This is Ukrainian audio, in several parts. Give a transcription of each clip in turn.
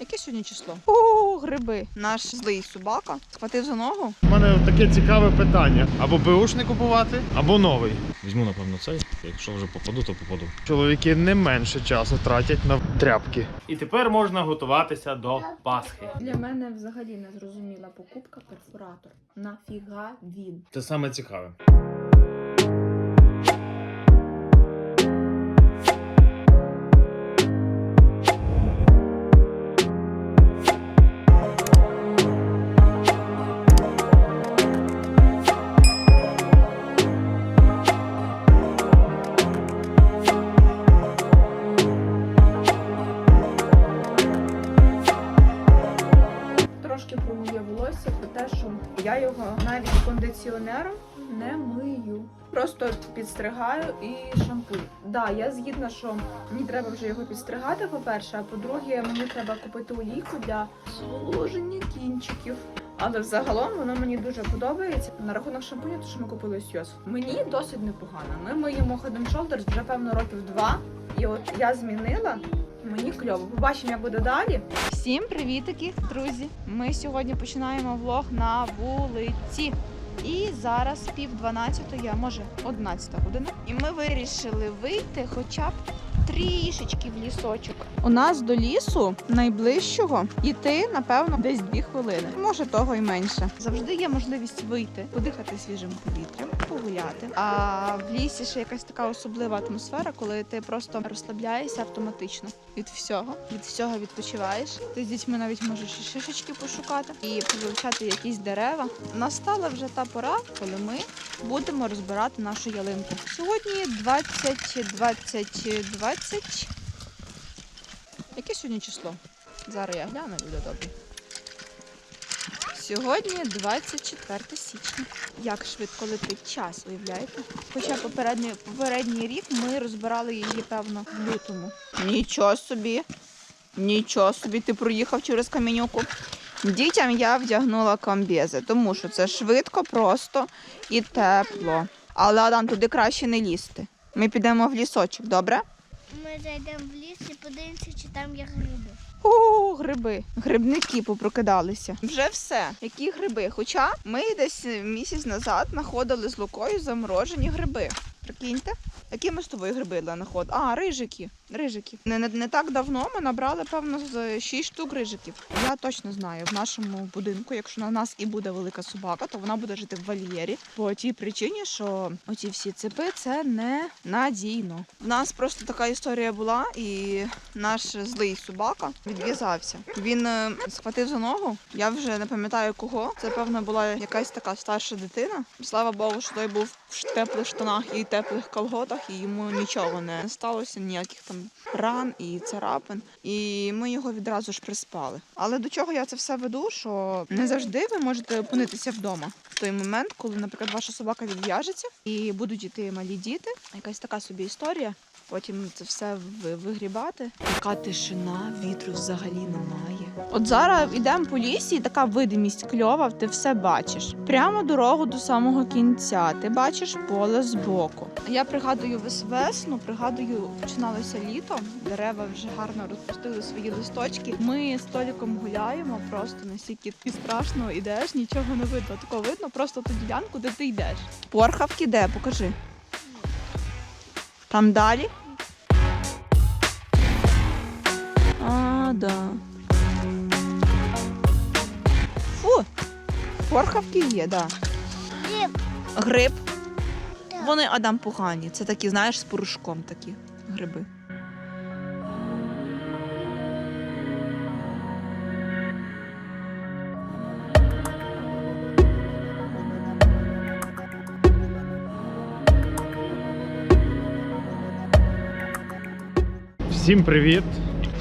Яке сьогодні число? О, гриби. Наш злий собака схватив за ногу. У мене таке цікаве питання: або беушний купувати, або новий. Візьму, напевно, цей. Якщо вже попаду, то попаду. Чоловіки не менше часу тратять на тряпки. І тепер можна готуватися до Пасхи. Для мене взагалі не зрозуміла покупка перфоратор. Нафіга він? Це саме цікаве. Його навіть кондиціонером не мию. Просто підстригаю і шампунь. Да, я згідна, що мені треба вже його підстригати, по-перше, а по-друге, мені треба купити олійку для зволоження кінчиків. Але взагалом воно мені дуже подобається. На рахунок шампуня, то що ми купили Сьос. Мені досить непогано. Ми миємо Head Shoulders вже певно років два. І от я змінила. Мені кльово. Побачимо, як буде далі. Всім привітики, друзі! Ми сьогодні починаємо влог на вулиці. І зараз пів дванадцятої, а може одинадцята година. І ми вирішили вийти хоча б трішечки в лісочок. У нас до лісу найближчого йти, напевно, десь дві хвилини. Може того й менше. Завжди є можливість вийти, подихати свіжим повітрям, погуляти. А в лісі ще якась така особлива атмосфера, коли ти просто розслабляєшся автоматично від всього, від всього відпочиваєш. Ти з дітьми навіть можеш і шишечки пошукати і повивчати якісь дерева. Настала вже та пора, коли ми будемо розбирати нашу ялинку. Сьогодні 20, 20, 20. Яке сьогодні число? Зараз я гляну, буде добре. Сьогодні 24 січня. Як швидко летить час, уявляєте? Хоча попередній, попередній рік ми розбирали її, певно, в лютому. Нічого собі. Нічого собі, ти проїхав через камінюку. Дітям я вдягнула комбези, тому що це швидко, просто і тепло. Але Адам, туди краще не лізти. Ми підемо в лісочок, добре? Ми зайдемо в ліс і подивимося, чи там є гриби. Гриби. Грибники попрокидалися. Вже все. Які гриби? Хоча ми десь місяць назад знаходили з лукою заморожені гриби. Прикиньте, які ми з тобою гриби знаходили? А, рижики. Рижики. Не, не, не так давно ми набрали, певно, з 6 штук рижиків. Я точно знаю, в нашому будинку, якщо на нас і буде велика собака, то вона буде жити в вольєрі. По тій причині, що оці всі ципи це не надійно. В нас просто така історія була, і наш злий собака відв'язався. Він е, схватив за ногу. Я вже не пам'ятаю кого. Це певно була якась така старша дитина. Слава Богу, що той був в теплих штанах і теплих колготах, і йому нічого не сталося, ніяких там ран і царапин. І ми його відразу ж приспали. Але до чого я це все веду? Що не завжди ви можете опинитися вдома в той момент, коли, наприклад, ваша собака відв'яжеться і будуть іти малі діти. Якась така собі історія. Потім це все вигрібати. Така тишина, вітру взагалі немає. От зараз йдемо по лісі, і така видимість кльова, ти все бачиш. Прямо дорогу до самого кінця. Ти бачиш поле збоку. Я пригадую вес- весну, пригадую, починалося літо. Дерева вже гарно розпустили свої листочки. Ми з Толіком гуляємо, просто настільки і страшно ідеш, нічого не видно. Тако видно просто ту ділянку, де ти йдеш. Порхавки де? Покажи. Там далі? А, да. Фу. Порхавки є, да. Гриб. Гриб. Вони Адам погані. Це такі, знаєш, з порошком такі гриби. Всім привіт!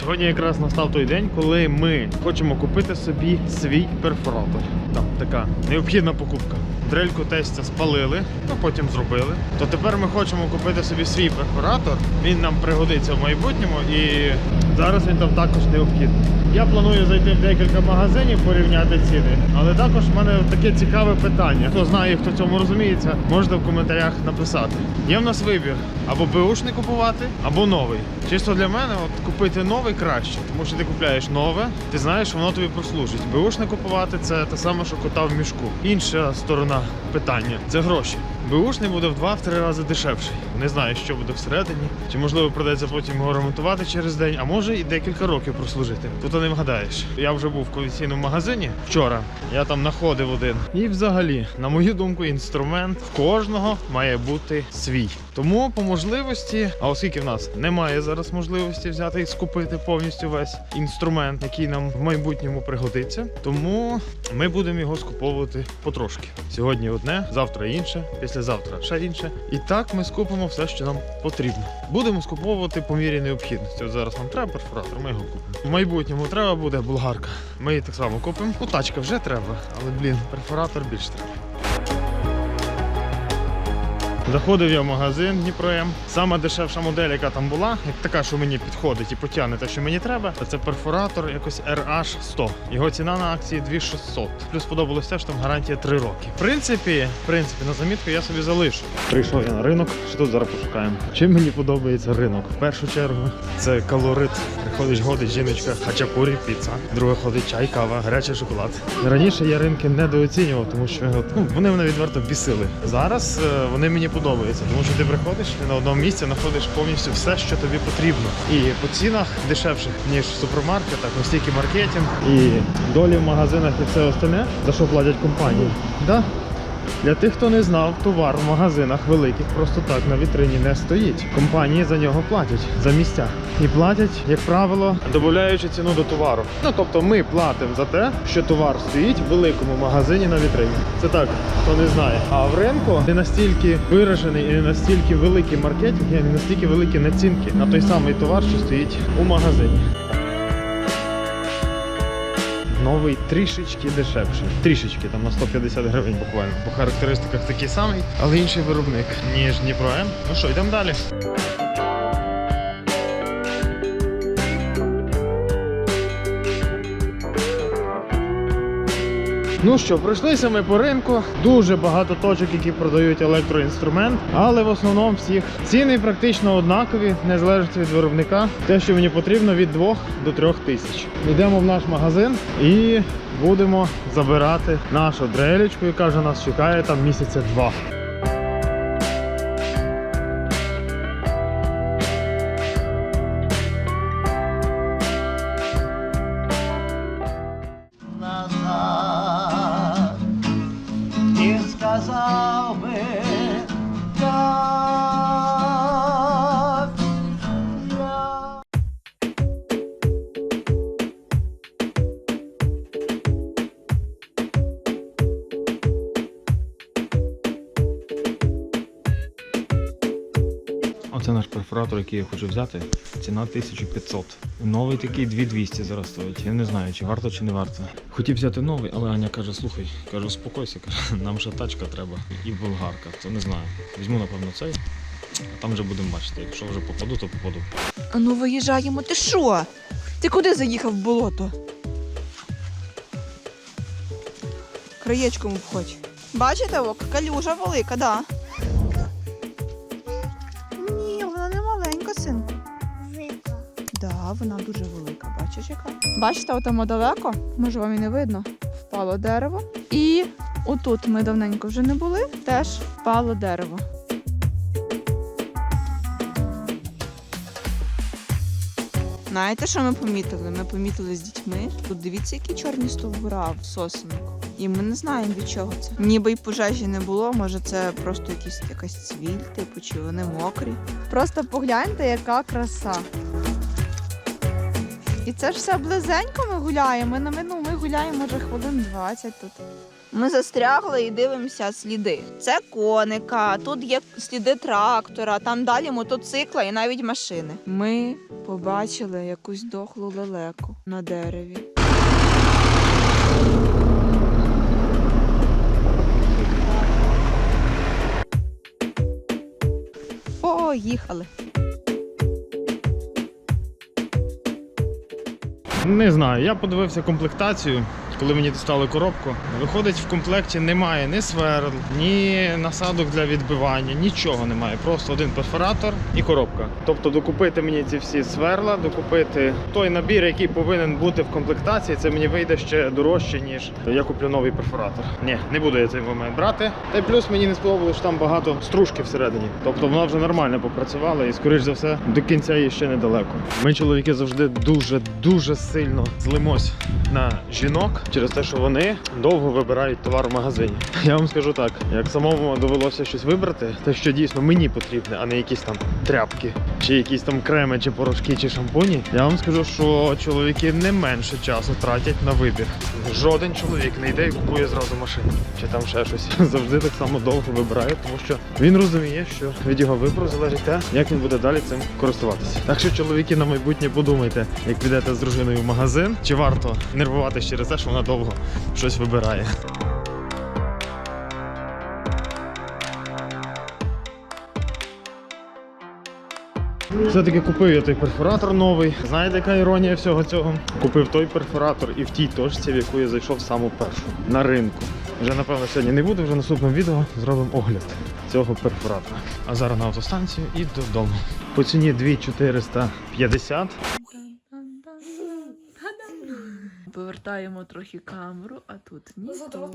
Сьогодні якраз настав той день, коли ми хочемо купити собі свій перфоратор. Там така необхідна покупка. Дрельку тестя спалили, а потім зробили. То тепер ми хочемо купити собі свій перфоратор. Він нам пригодиться в майбутньому і Зараз він там також необхідний. Я планую зайти в декілька магазинів, порівняти ціни, але також в мене таке цікаве питання. Хто знає, хто цьому розуміється, можете в коментарях написати. Є в нас вибір або беушний купувати, або новий. Чисто для мене, от купити новий краще, тому що ти купляєш нове, ти знаєш, воно тобі прослужить. Беушне купувати це те саме, що кота в мішку. Інша сторона питання це гроші. Беушний буде в 2-3 рази дешевший. Не знаю, що буде всередині, чи можливо придеться потім його ремонтувати через день, а може і декілька років прослужити. Тут не вгадаєш. Я вже був в колекційному магазині вчора. Я там знаходив один. І взагалі, на мою думку, інструмент в кожного має бути свій. Тому по можливості, а оскільки в нас немає зараз можливості взяти і скупити повністю весь інструмент, який нам в майбутньому пригодиться, тому ми будемо його скуповувати потрошки. Сьогодні одне, завтра інше, післязавтра ще інше. І так ми скупимо все, що нам потрібно. Будемо скуповувати по мірі необхідності. От зараз нам треба перфоратор, ми його купимо. В майбутньому треба буде болгарка. Ми її так само купимо. Ну, тачка вже треба, але блін, перфоратор більш треба. Заходив я в магазин Дніпром. Сама дешевша модель, яка там була, як така, що мені підходить і потягне те, що мені треба, це перфоратор якось RH100. Його ціна на акції 2600. Плюс сподобалось те, що там гарантія 3 роки. В принципі, в принципі, на замітку я собі залишу. Прийшов я на ринок. Що тут зараз пошукаємо? Чим мені подобається ринок? В першу чергу це калорит. Приходить годить жіночка, хачапурі, піца. Друга ходить чай, кава, гарячий шоколад. Раніше я ринки недооцінював, тому що ну, вони мене відверто бісили. Зараз е, вони мені подобаються, тому що ти приходиш і на одному місці знаходиш повністю все, що тобі потрібно. І по цінах дешевших, ніж в супермаркетах, настільки маркетинг і долі в магазинах і все остальне, за що платять компанії. Да? Для тих, хто не знав, товар в магазинах великих просто так на вітрині не стоїть. Компанії за нього платять за місця. І платять, як правило, додаючи ціну до товару. Ну тобто ми платимо за те, що товар стоїть в великому магазині на вітрині. Це так, хто не знає. А в ринку не настільки виражений і не настільки великий маркетинг, і не настільки великі націнки на той самий товар, що стоїть у магазині. Новий трішечки дешевший. Трішечки там на 150 гривень буквально. По характеристиках такий самий, але інший виробник, ніж Дніпро М. Ну що, йдемо далі. Ну що, пройшлися ми по ринку. Дуже багато точок, які продають електроінструмент, але в основному всіх ціни практично однакові, не залежить від виробника. Те, що мені потрібно, від 2 до 3 тисяч. Йдемо в наш магазин і будемо забирати нашу дрелечку, яка вже нас чекає там місяця два. Оце наш перфоратор, який я хочу взяти. Ціна 1500. Новий такий 2200 зараз стоїть. Я не знаю, чи варто, чи не варто. Хотів взяти новий, але Аня каже: слухай, каже, успокойся, каже, нам ще тачка треба і болгарка. То не знаю. Візьму, напевно, цей, а там вже будемо бачити. Якщо вже попаду, то попаду. А ну виїжджаємо, ти що? Ти куди заїхав в болото? Краєчком обходь. Бачите, о, калюжа велика, да. Вона дуже велика, бачиш яка? Бачите, отам далеко, може вам і не видно, впало дерево. І отут ми давненько вже не були, теж впало дерево. Знаєте, що ми помітили? Ми помітили з дітьми. Тут дивіться, які чорні стовбура в сосенку. І ми не знаємо від чого це. Ніби й пожежі не було, може це просто якісь якась цвіль, типу, чи вони мокрі. Просто погляньте, яка краса. І це ж все близенько ми гуляємо. Ми, на- ну, ми гуляємо може хвилин 20 тут. Ми застрягли і дивимося сліди. Це коника, тут є сліди трактора, там далі мотоцикла і навіть машини. Ми побачили якусь дохлу лелеку на дереві. Поїхали. Не знаю, я подивився комплектацію, коли мені достали коробку. Виходить, в комплекті немає ні сверл, ні насадок для відбивання, нічого немає. Просто один перфоратор і коробка. Тобто докупити мені ці всі сверла, докупити той набір, який повинен бути в комплектації, це мені вийде ще дорожче, ніж я куплю новий перфоратор. Ні, не буду я цей момент брати. Та й плюс мені не сподобалось, що там багато стружки всередині. Тобто вона вже нормально попрацювала і, скоріш за все, до кінця її ще недалеко. Ми, чоловіки, завжди дуже дуже сильно злимось на жінок через те, що вони довго вибирають товар в магазині. Я вам скажу так: як самому довелося щось вибрати, те, що дійсно мені потрібне, а не якісь там тряпки, чи якісь там креми, чи порошки, чи шампуні. Я вам скажу, що чоловіки не менше часу тратять на вибір. Жоден чоловік не йде і купує зразу машину, чи там ще щось. Завжди так само довго вибирає, тому що він розуміє, що від його вибору залежить те, як він буде далі цим користуватися. Так що, чоловіки, на майбутнє подумайте, як підете з дружиною в магазин, чи варто нервуватися через те, що вона довго щось вибирає. Все-таки купив я той перфоратор новий. Знаєте, яка іронія всього цього? Купив той перфоратор і в тій точці, в яку я зайшов саму першу на ринку. Вже напевно сьогодні не буде, вже наступному відео зробимо огляд цього перфоратора. А зараз на автостанцію і додому. По ціні 2450. Повертаємо трохи камеру, а тут ніхто.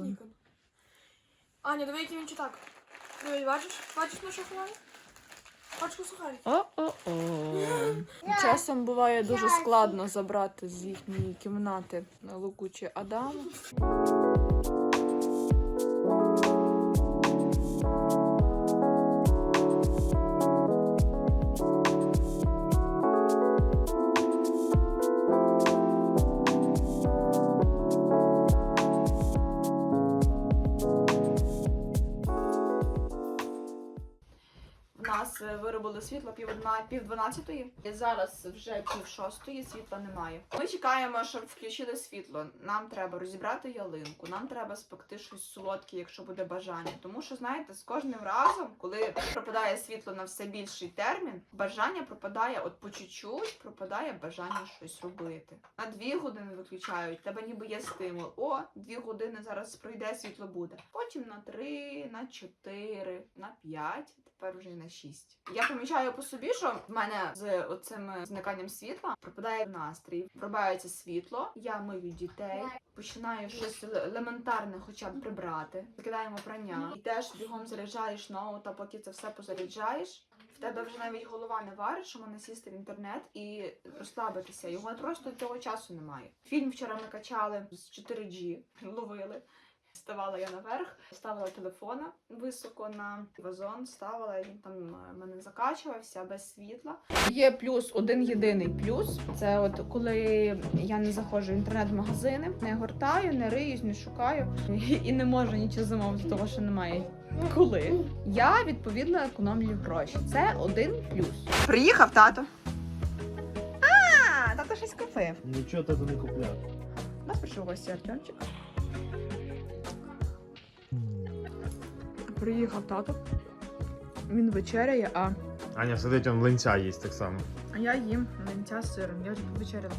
Аня, давай який він читак. Давай, бачиш? Бачиш на шоколаді? Пачку сухариків. О-о-о. Часом буває дуже складно забрати з їхньої кімнати Луку чи нас е, виробили світло пів одна, пів дванадцятої. Зараз вже пів шостої, світла немає. Ми чекаємо, щоб включили світло. Нам треба розібрати ялинку, нам треба спекти щось солодке, якщо буде бажання. Тому що, знаєте, з кожним разом, коли пропадає світло на все більший термін, бажання пропадає от по чуть-чуть, пропадає бажання щось робити. На дві години виключають, тебе ніби є стимул. О, дві години зараз пройде, світло буде. Потім на три, на чотири, на п'ять, тепер вже і на шість. Я помічаю по собі, що в мене з оцим зниканням світла пропадає настрій, врубається світло, я мию дітей. Починаю щось елементарне, хоча б прибрати. Закидаємо прання і теж бігом заряджаєш ноут, а поки це все позаряджаєш. В тебе вже навіть голова не варить, що мене сісти в інтернет і розслабитися. Його просто цього часу немає. Фільм вчора ми качали з 4G, ловили. Ставала я наверх, ставила телефона високо на вазон, ставила, і він там е, мене закачувався без світла. Є плюс один єдиний плюс. Це от коли я не заходжу в інтернет-магазини, не гортаю, не риюсь, не шукаю і не можу нічого замовити, того що немає. Коли я відповідно економлю гроші. Це один плюс. Приїхав тато. А, тато щось купив. Нічого тато не купляв. Нас прийшов гості Артемчик. Приїхав тато. Він вечеряє, а, Аня сидить, он млинця їсть так само. а я їм млинця з сиром. Я вже повечеряла.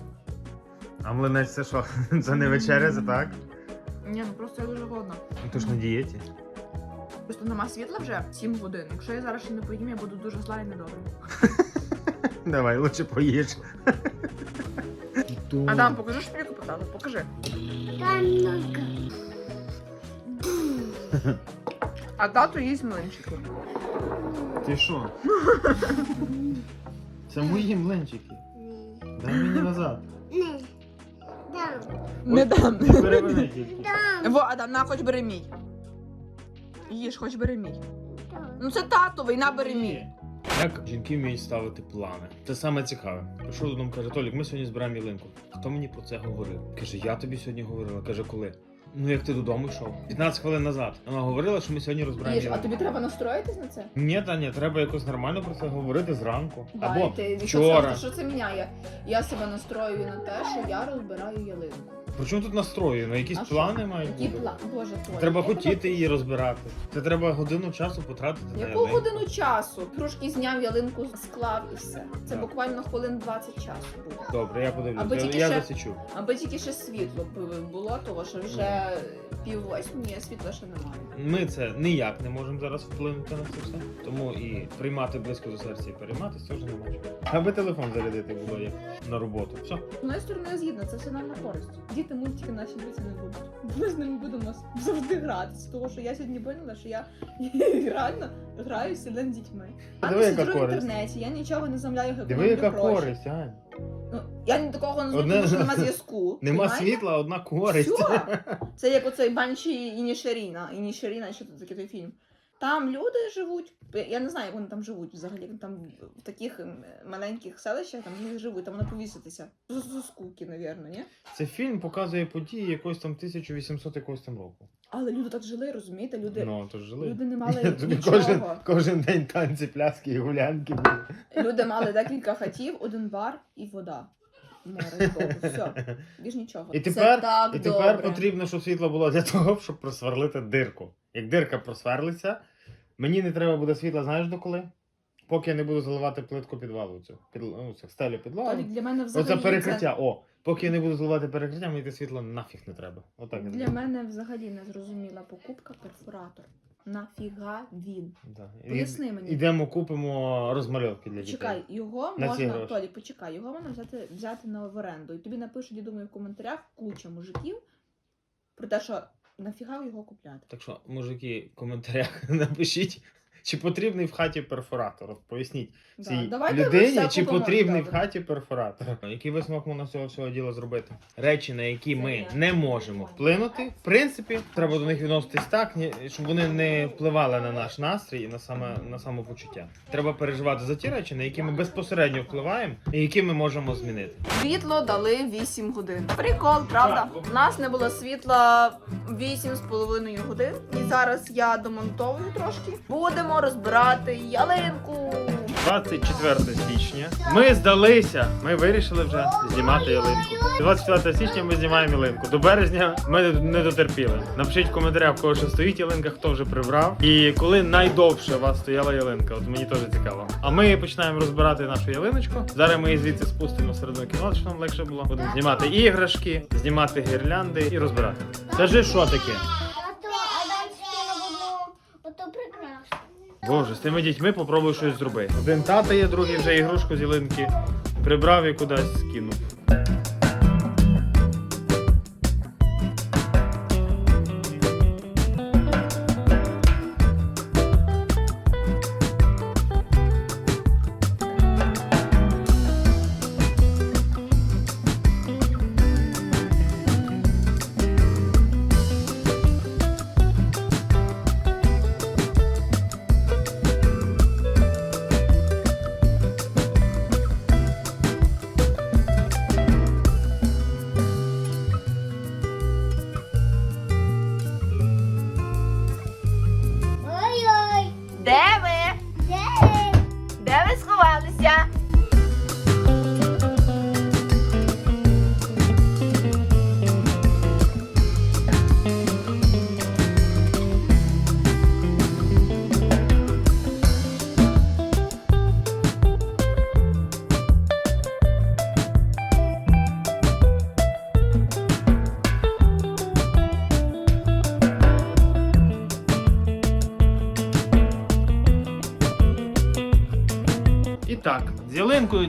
А млинець це що? Це не вечеря, це так? Ні, ну просто я дуже голодна. Ну ти ж на дієті. Просто нема світла вже 7 годин. Якщо я зараз ще не поїм, я буду дуже зла і недобра. Давай, лучше поїж. Адам, покажи шпильку по тату, покажи. А тато їсть млинчики. Ти що? Це мої млинчики. Дай мені назад. Не дам. Не перевини тільки. Во, Адам, на хоч бери мій. Їж, хоч бери мій. Ну це татовий, на бери мій. Як жінки вміють ставити плани? Це саме цікаве. Прийшов додому, каже, Толік, ми сьогодні збираємо ялинку. Хто мені про це говорив? Каже, я тобі сьогодні говорила. Каже, коли? Ну як ти додому йшов? 15 хвилин назад. Вона говорила, що ми сьогодні розбираємо Їж, а тобі треба настроїтись на це? Ні, та ні, треба якось нормально про це говорити зранку. Да, Або і ти- і вчора. Що, що це міняє? Я себе настроюю на те, що я розбираю ялинку. При чому тут настрої? Ну якісь А що? плани мають Які бути. плани? Боже, Толя. Треба я хотіти її розбирати. Це треба годину часу потратити на Яку годину часу? Трошки зняв ялинку, склав і все. Це Так. буквально хвилин 20 часу буде. Добре, я подивлюся. Аби Я, тільки я ще- засічу. Аби тільки ще світло б було, того що вже пів восьмої, а світла ще немає. Ми це ніяк не можемо зараз вплинути на це все. Тому і приймати близько до серця і перейматися теж не можемо. Аби телефон зарядити було як на роботу. Все. З одної сторони я згідна, це все нам на користь. Діти мультики наші дивитися не будуть. Ми з ними будемо завжди гратися. Того що я сьогодні поняла, що я реально граю з дітьми. Диви, не яка сиджу в користь. інтернеті, я нічого не замовляю, як Диви, яка користь, Ань. Ну, я ні до кого не Одне- звикла, що немає зв'язку. Нема понімаєте? світла, одна користь. Все. Це як оцей Банші і Нішеріна. І Нішеріна, що це такий той фільм. Там люди живуть. Я не знаю, як вони там живуть взагалі. Там в таких маленьких селищах там них живуть, там можна повіситися. З з скуки, напевно, ні? Це фільм показує події якогось там 1800 якогось там року. Але люди так жили, розумієте? Люди, Ну, то жили. люди не мали нічого. кожен, кожен день танці, пляски і гулянки були. Люди мали декілька хатів, один бар і вода. Море все, більш нічого. І Це так І тепер добре. потрібно, щоб світло було для того, щоб просверлити дирку. Як дирка просверлиться, мені не треба буде світла, знаєш до коли? Поки я не буду заливати плитку підвалу цю. Під, ну, це стелю підвалу. Толік, для мене взагалі Оце перекриття. О, поки я не буду заливати перекриття, мені те світло нафіг не треба. Отак. я Для зроблю. мене взагалі не зрозуміла покупка перфоратор. Нафіга він? Да. І- Поясни мені. Ідемо, купимо розмальовки для дітей. Почекай, його На ці можна, гроші. Толі, почекай, його можна взяти, взяти на в оренду. І тобі напишуть, я думаю, в коментарях куча мужиків про те, що нафіга його купляти. Так що, мужики, в коментарях напишіть, чи потрібний в хаті перфоратор. От Поясніть цій Да, давайте людині, чи потрібний в Добре. хаті перфоратор. Який висновок можна з цього всього діла зробити? Речі, на які ми не можемо вплинути. В принципі, треба до них відноситись так, ні- щоб вони не впливали на наш настрій і на саме на самопочуття. Треба переживати за ті речі, на які ми безпосередньо впливаємо і які ми можемо змінити. Світло дали 8 годин. Прикол, правда? У нас не було світла 8 з половиною годин. І зараз я домонтовую трошки. Будемо розбирати ялинку. 24 січня. Ми здалися. Ми вирішили вже знімати ялинку. 24 січня ми знімаємо ялинку. До березня ми не- дотерпіли. Напишіть в коментарях, в кого ще стоїть ялинка, хто вже прибрав. І коли найдовше у вас стояла ялинка, от мені теж цікаво. А ми починаємо розбирати нашу ялиночку. Зараз ми її звідси спустимо середину кімнати, щоб нам легше було. Будемо знімати іграшки, знімати гірлянди і розбирати. Скажи, що таке? А то а далі скину одну ото прикрасу. Боже, з тими дітьми попробую щось зробити. Один тата є, другий вже ігрушку з ялинки прибрав і кудись скинув. Де?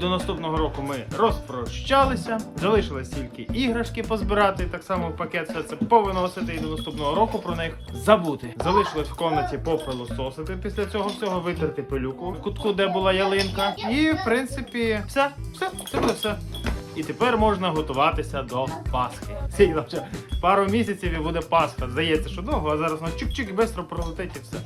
До наступного року ми розпрощалися. Залишилось тільки іграшки позбирати, так само в пакет все це повиносити і до наступного року про них забути. Залишилось в комнаті попилососити після цього всього, витерти пилюку в кутку, де була ялинка. І в принципі, все, все, це буде все. І тепер можна готуватися до Пасхи. Вже пару місяців і буде Пасха. Здається, що довго, а зараз воно чик-чик і швидко пролетить і все.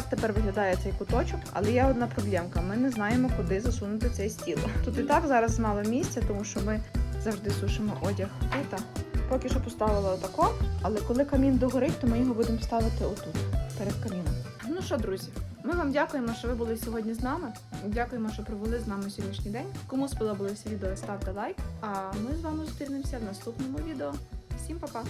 Отак тепер виглядає цей куточок, але є одна проблемка. Ми не знаємо, куди засунути цей стіл. Тут і так зараз мало місця, тому що ми завжди сушимо одяг. І. Поки що поставила отако, але коли камін догорить, то ми його будемо ставити отут, перед каміном. Ну що, друзі, ми вам дякуємо, що ви були сьогодні з нами. Дякуємо, що провели з нами сьогоднішній день. Кому сподобалося відео, ставте лайк. А ми з вами зустрінемося в наступному відео. Всім па-па!